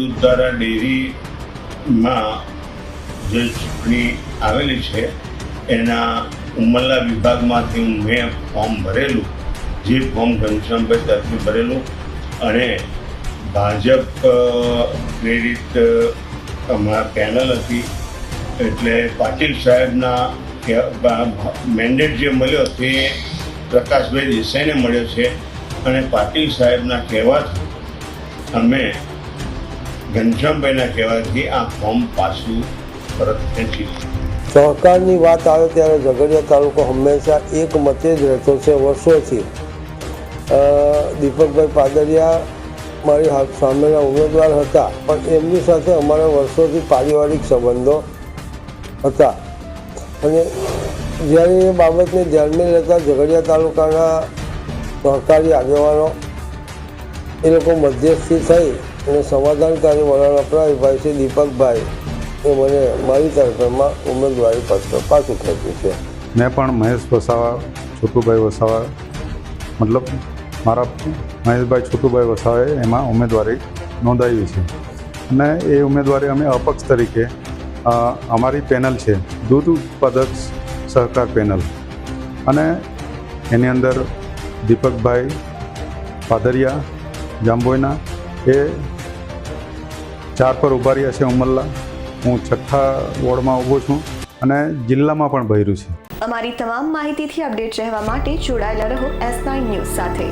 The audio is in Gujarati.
દૂધધારા ડેરીમાં જે ચૂંટણી આવેલી છે, એના ઉમરલા વિભાગમાંથી મેં ફોર્મ ભરેલું, જે ફોર્મ ઘનશ્યામભાઈ તરફથી ભરેલું અને ભાજપ પ્રેરિત અમારા પેનલ હતી. એટલે પાટીલ સાહેબના મેન્ડેટ જે મળ્યો તે પ્રકાશભાઈ દેસાઈને મળ્યો છે અને પાટીલ સાહેબના કહેવાથી અમે ઘનશ્યામભાઈના કહેવાથી આ ફોર્મ પાછું પરત ખેંચી સહકારની વાત આવે ત્યારે ઝઘડિયા તાલુકો હંમેશા એક મતે જ રહેતો છે વર્ષોથી. દીપકભાઈ પાદરિયા મારી સામેના ઉમેદવાર હતા, પણ એમની સાથે અમારા વર્ષોથી પારિવારિક સંબંધો હતા. અને જ્યારે એ બાબતને ધ્યાનમાં લેતા ઝઘડિયા તાલુકાના સહકારી આગેવાનો એ લોકો મધ્યસ્થી થઈ અને સમાધાનકારી વલણ અપનાવી છે, દીપકભાઈ. એ મને મારી તરફમાં ઉમેદવારી પત્ર પાછું ખેંચ્યું છે. મેં પણ મહેશ વસાવા, છોટુભાઈ વસાવા, મતલબ મારા મહેશભાઈ છોટુભાઈ વસાવાએ એમાં ઉમેદવારી નોંધાવી છે. અને એ ઉમેદવારી અમે અપક્ષ તરીકે અમારી પેનલ છે, દૂધ ઉત્પાદક સહકાર પેનલ. અને એની અંદર દીપકભાઈ પાદરિયા જાંબોઈના એ ચાર પર ઊભા રહ્યા છે અમલલા. હું છઠ્ઠા વોર્ડમાં ઊભો છું અને જિલ્લામાં પણ ભર્યું છે. અમારી તમામ માહિતીથી અપડેટ રહેવા માટે જોડાયેલા રહો એસ નાઇન ન્યૂઝ સાથે.